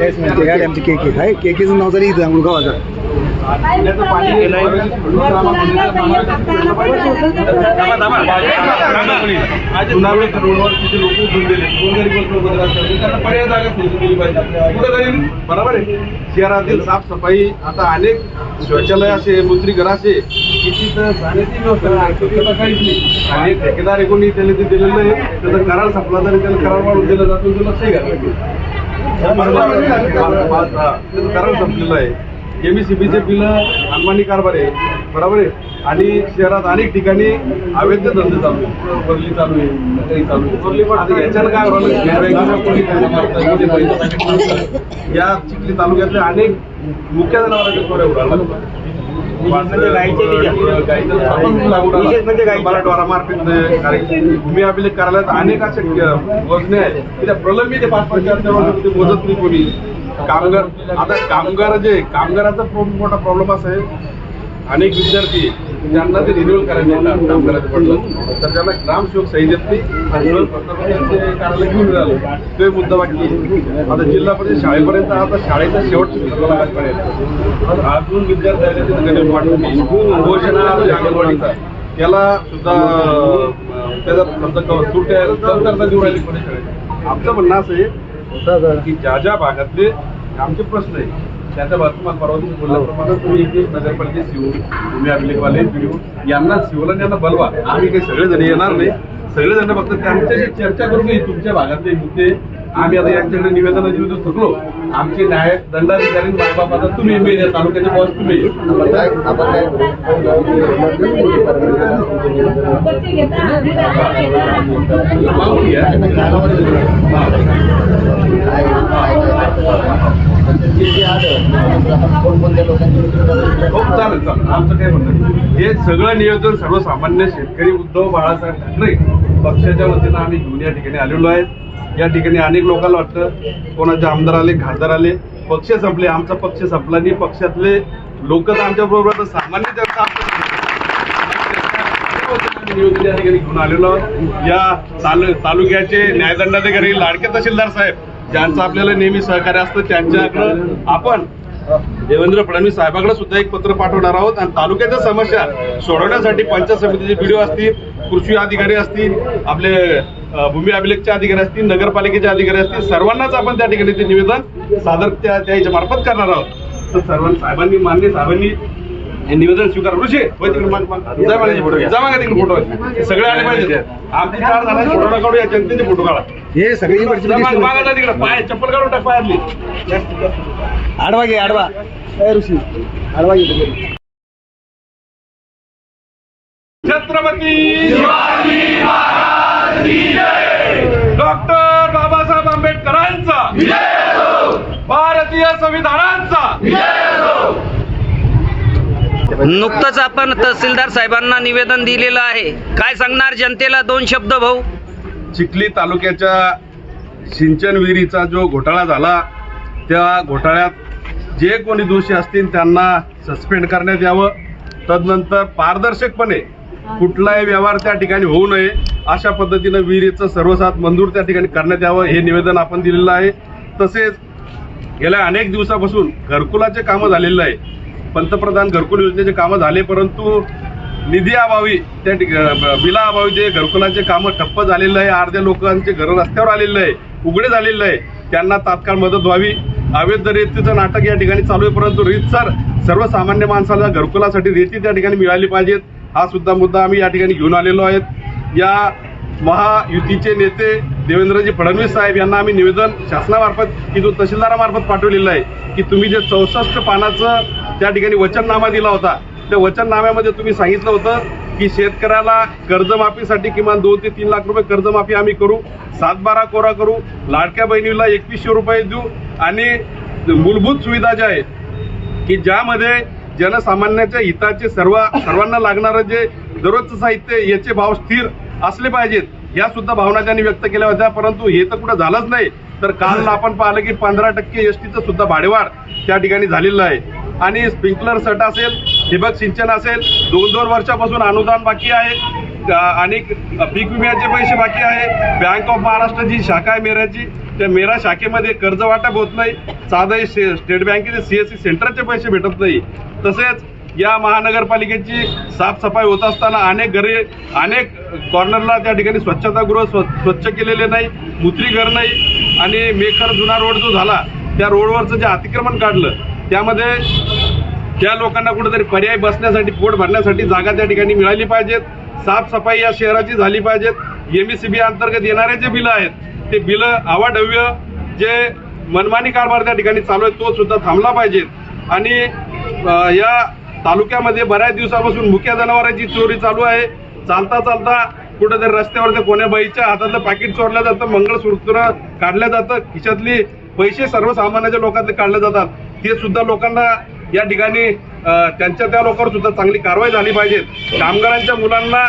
तेच म्हणते काय आमची केकी आहे केकीचं नाव तरी इथं आम्ही रोडवर तिथे लोक उठून गेले गोरगरीब लोक असतात त्यांना पर्याय जागा सोडून दिली पाहिजे कुठं तरी बरोबर आहे. शहरातील साफसफाई आता अनेक शौचालय असे काहीच नाही आणि ठेकेदार कोणी त्याने ते दिलेलं आहे. त्याचा करार संपला तरी त्याला करार वाढून दिला जातो घालत नाही त्याचं करार संपलेलं आहे. एमईसीबीचे बिल अनमानी कारभार आहे. बरोबर आहे? आणि शहरात अनेक ठिकाणी अवैध धंदे चालू आहे बरली चालू आहे चालू आहे. बरली पण याच्यानं काय होणार. या चिखली तालुक्यातले अनेक मुख्य जनावरांचे चोऱ्या उडाल्या म्हणजे. मराठवाडा मार्फत भूमी अभिलेख कार्यालयात अनेक असे योजने आहेत. त्या प्रलंबित पाच पाच चार चार वर्ष ते मोजत नाही कोणी. कामगार आता कामगार जे कामगाराचा मोठा प्रॉब्लेम असा आहे अनेक विद्यार्थी ज्यांना ते रिन्युअल करायचे आहे काम करायचं पडलं. तर त्यांना ग्रामसेवक सही देत नाही पंतप्रधानांचे कार्यालय घेऊन मिळालं तो एक मुद्दा बाकी आता जिल्हा परिषद शाळेपर्यंत आता शाळेचा शेवटचा अजून विद्यार्थ्यांनी घोषणा अंगणवाडीचा त्याला सुद्धा त्याचा समजा क- कमतरता देऊ राहिली शाळेत. आमचं म्हणणं असं आहे की ज्या ज्या भागातले आमचे प्रश्न आहे त्याच्या बाबतीत परवा तुम्ही बोलल्याप्रमाणे तुम्ही इथे नगरपालिकेत सीओ तुम्ही अभिलेखवाले पीडीओ यांना सीओला यांना बलवा आम्ही काही सगळेजण येणार नाही सगळेजण फक्त त्यांच्याशी चर्चा करून की तुमच्या भागातले मुद्दे आम्ही आता यांच्याकडे निवेदन देऊ चुकलो आमचे न्याय दंडाधिकारी मायबाप तुम्ही मेन आहे, तालुक्याचे बॉस तुम्ही आपण हो चालेल चालेल. आमचं काय म्हणणं हे सगळं नियोजन सर्वसामान्य शेतकरी उद्धव बाळासाहेब ठाकरे पक्षाच्या वतीनं आम्ही घेऊन या ठिकाणी आलेलो आहेत. या ठिकाणी अनेक लोकांना वाटतं कोणाचे आमदार आले खासदार आले पक्ष संपले आमचा पक्ष संपला नाही. पक्षातले लोक तर आमच्याबरोबर सामान्य जनता आमच्या नियोजन घेऊन आलेलो या तालु तालुक्याचे न्यायदंडाधिकारी लाडके तहसीलदार साहेब ज्यांचं आपल्याला नेहमी सहकार्य असतं त्यांच्याकडं आपण देवेंद्र फडणवीस साहेबांकडे सुद्धा एक पत्र पाठवणार आहोत. आणि तालुक्याच्या समस्या सोडवण्यासाठी पंचायत समितीचे व्हिडिओ असतील कृषी अधिकारी असतील आपले भूमी अभिलेखचे अधिकारी असतील नगरपालिकेचे अधिकारी असतील सर्वांनाच आपण त्या ठिकाणी ते निवेदन सादर त्या त्याच्या याच्या मार्फत करणार आहोत. तर सर्व साहेबांनी मान्य साहेबांनी हे निवेदन स्वीकार. ऋषी होय तिकडे माग माग. जा मागे फोटो जा मागे तिकडे फोटो सगळे आले पाहिजे आमचे चार झाला फोटो काढू या जनतेचे फोटो काढा. हे सगळी इकडची जा मागं- दिसते. मागं जा तिकडे. पाय चप्पल काढून टाक पायातली. आडवा घे आडवा. ए ऋषी आडवा घे. छत्रपती डॉक्टर बाबासाहेब आंबेडकरांचा. भारतीय संविधानांचा. नुकतंच आपण तहसीलदार साहेबांना निवेदन दिलेलं आहे. काय सांगणार जनतेला दोन शब्द भाऊ? चिखली तालुक्याच्या सिंचन विहिरीचा जो घोटाळा झाला त्या घोटाळ्यात जे कोणी दोषी असतील त्यांना सस्पेंड करण्यात यावं. तदनंतर पारदर्शकपणे कुठलाही व्यवहार त्या ठिकाणी होऊ नये अशा पद्धतीनं विहिरीचं सर्वसात मंजूर त्या ठिकाणी करण्यात यावं हे निवेदन आपण दिलेलं आहे. तसेच गेल्या अनेक दिवसापासून घरकुलाचे कामं झालेलं आहे. पंतप्रधान घरकुल योजनेचे कामं झाले परंतु निधी अभावी त्या बिलाअभावी जे घरकुलाचे कामं ठप्प झालेलं आहे अर्ध्या लोकांचे घर रस्त्यावर आलेलं आहे उघडे झालेलं आहे त्यांना तात्काळ मदत व्हावी. अवैध रेतीचं नाटक या ठिकाणी चालू आहे परंतु रीतसर सर्वसामान्य माणसाला घरकुलासाठी रेती त्या ठिकाणी मिळाली पाहिजेत. हा सुद्धा मुद्दा आम्ही या ठिकाणी घेऊन आलेलो आहेत. या महायुतीचे नेते देवेंद्रजी फडणवीस साहेब यांना आम्ही निवेदन शासनामार्फत की जो तहसीलदारामार्फत पाठवलेलं आहे की तुम्ही जे चौसष्ट पानाचं त्या ठिकाणी वचननामा दिला होता. त्या वचननाम्यामध्ये तुम्ही सांगितलं होतं की शेतकऱ्याला कर्जमाफीसाठी किमान दोन ते तीन लाख रुपये कर्जमाफी आम्ही करू सातबारा कोरा करू लाडक्या बहिणीला एकवीसशे रुपये देऊ आणि मूलभूत सुविधा ज्या आहेत की ज्यामध्ये जनसामान्याच्या हिताचे सर्व सर्वांना लागणारं जे दररोजचं साहित्य याचे भाव स्थिर असले पाहिजेत या सुद्धा भावना त्यांनी व्यक्त केल्या होत्या. परंतु हे तर कुठं झालंच नाही. तर काल आपण पाहिलं की पंधरा टक्के एस टीचं सुद्धा भाडेवाढ त्या ठिकाणी झालेलं आहे. आणि स्प्रिंकलर सट असेल ठिबक सिंचन असेल दोन दोन वर्षापासून अनुदान बाकी आहे. आणि पीक विम्याचे पैसे बाकी आहे. बँक ऑफ महाराष्ट्र जी शाखा आहे मेराची. त्या मेरा शाखेमध्ये कर्ज वाटप होत नाही. साधंही स्टेट बँकेचे सी एस सी सेंटरचे पैसे भेटत नाही. तसेच या महानगरपालिकेची साफसफाई होत असताना अनेक घरे अनेक कॉर्नरला त्या ठिकाणी स्वच्छतागृह स्व स्वच्छ केलेले नाही. मुत्रीघर नाही. आणि मेखर जुना रोड जो झाला त्या रोडवरचं जे अतिक्रमण काढलं त्यामध्ये त्या लोकांना कुठेतरी पर्याय बसण्यासाठी पोट भरण्यासाठी जागा त्या ठिकाणी मिळाली पाहिजेत. साफसफाई या शहराची झाली पाहिजेत. एम सी बी अंतर्गत येणारे जे बिलं आहेत ते बिलं अवाढव्य जे मनमानी कारभार त्या ठिकाणी चालू आहे तो सुद्धा थांबला पाहिजेत आणि या तालुक्यामध्ये बऱ्याच दिवसापासून मुक्या जनावरांची चोरी चालू आहे. चालता चालता कुठेतरी रस्त्यावर ते कोण्या बाईच्या हातातलं पाकिट चोरलं जातं मंगळसूत्र काढलं जातं. खिशातली पैसे सर्वसामान्याच्या लोकांचे काढले जातात. ते सुद्धा लोकांना या ठिकाणी त्यांच्या त्या लोकांवर सुद्धा चांगली कारवाई झाली पाहिजे. कामगारांच्या मुलांना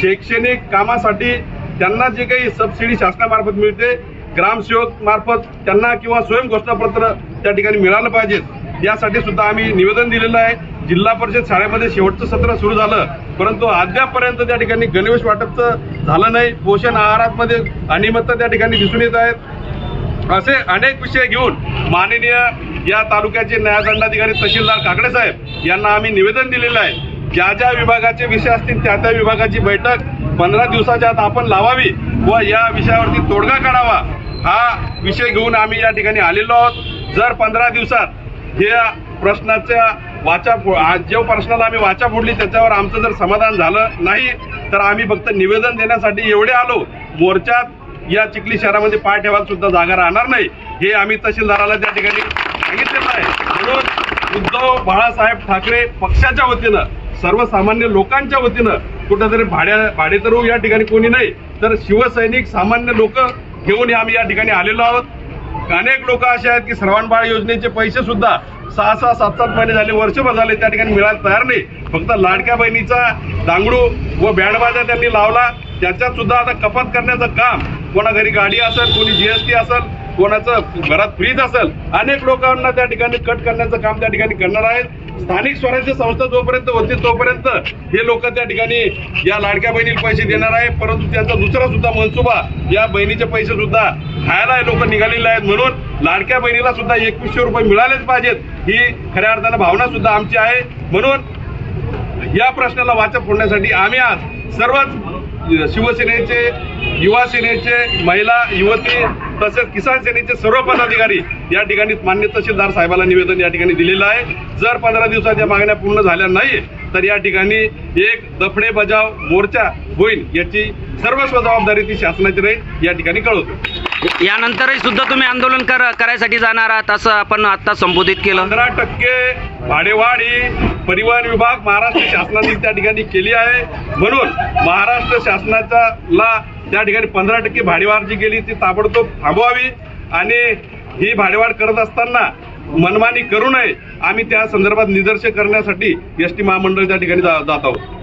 शैक्षणिक कामासाठी त्यांना जे काही सबसिडी शासनामार्फत मिळते ग्रामसेवक मार्फत त्यांना किंवा स्वयं घोषणापत्र त्या ठिकाणी मिळालं पाहिजेत यासाठी सुद्धा आम्ही निवेदन दिलेलं आहे. जिल्हा परिषद शाळेमध्ये शेवटचं सत्र सुरू झालं परंतु अद्यापपर्यंत त्या ठिकाणी गणवेश वाटपचं झालं नाही. पोषण आहारामध्ये अनियमितता त्या ठिकाणी दिसून येत आहेत असे अनेक विषय घेऊन माननीय या तालुक्याचे न्यायदंडाधिकारी तहसीलदार काकडे साहेब यांना आम्ही निवेदन दिलेलं आहे. ज्या ज्या विभागाचे विषय असतील त्या त्या विभागाची बैठक पंधरा दिवसाच्या आत आपण लावावी व या विषयावरती तोडगा काढावा हा विषय घेऊन आम्ही या ठिकाणी आलेलो आहोत. जर पंधरा दिवसात या प्रश्नाच्या वाचा जो प्रश्नाला आम्ही वाचा फोडली त्याच्यावर आमचं जर समाधान झालं नाही तर आम्ही फक्त निवेदन देण्यासाठी एवढे आलो. मोर्चात या चिखली शहरामध्ये पाय ठेवायला सुद्धा जागा राहणार नाही. हे आम्ही तहसीलदाराला त्या ठिकाणी सांगितलेलं आहे. म्हणून उद्धव बाळासाहेब ठाकरे पक्षाच्या वतीनं सर्वसामान्य लोकांच्या वतीनं कुठंतरी भाड्या भाडेतरू या ठिकाणी कोणी नाही तर शिवसैनिक सामान्य लोक घेऊन आम्ही या ठिकाणी आलेलो आहोत. अनेक लोक असे आहेत की श्रवण बाळ योजनेचे पैसे सुद्धा सहा सहा सात सात महिने झाले वर्षभर झाले त्या ठिकाणी मिळायला तयार नाही. फक्त लाडक्या बहिणीचा दांगडू व बँडबाजा त्यांनी लावला. त्याच्यात सुद्धा आता कपात करण्याचं काम कोणा घरी गाडी असेल कोणी जीएसटी असेल कोणाचं घरात फ्रीज असेल अनेक लोकांना त्या ठिकाणी कट करण्याचं काम त्या ठिकाणी करणार आहेत. स्थानिक स्वराज्य संस्था जोपर्यंत होती तोपर्यंत हे लोक त्या ठिकाणी या लाडक्या बहिणीला पैसे देणार आहे परंतु त्यांचा दुसरा सुद्धा मनसुबा या बहिणीचे पैसे सुद्धा खायला लोक निघालेले आहेत म्हणून लाडक्या बहिणीला सुद्धा एकवीसशे रुपये मिळालेच पाहिजेत. ही खऱ्या अर्थानं भावना सुद्धा आमची आहे. म्हणून या प्रश्नाला वाचा फोडण्यासाठी आम्ही आज सर्वच शिवसेनेचे युवा सेनेचे महिला युवती तसेच किसान सेनेचे सर्व पदाधिकारी या ठिकाणी मान्य तहसीलदार साहेबाला निवेदन या ठिकाणी दिलेलं आहे. जर पंधरा दिवसात या मागण्या पूर्ण झाल्या नाही तर या ठिकाणी एक दफडे बजाव मोर्चा होईल याची सर्वस्व जबाबदारी ती शासनाची राहील या ठिकाणी कळवतो. यानंतरही सुद्धा तुम्ही आंदोलन कर करायसाठी जाणार आहात असं आपण आता संबोधित केलं. पंधरा टक्के भाडेवाढ ही परिवहन विभाग महाराष्ट्र शासनाने त्या ठिकाणी केली आहे. म्हणून महाराष्ट्र शासनाचा ला त्या ठिकाणी पंधरा टक्के भाडेवाढ जी गेली ती ताबडतोब थांबवावी आणि ही भाडेवाढ करत असताना मनमानी करू नये. आम्ही त्या संदर्भात निदर्शन करण्यासाठी एस टी महामंडळ त्या ठिकाणी जा- जात आहोत.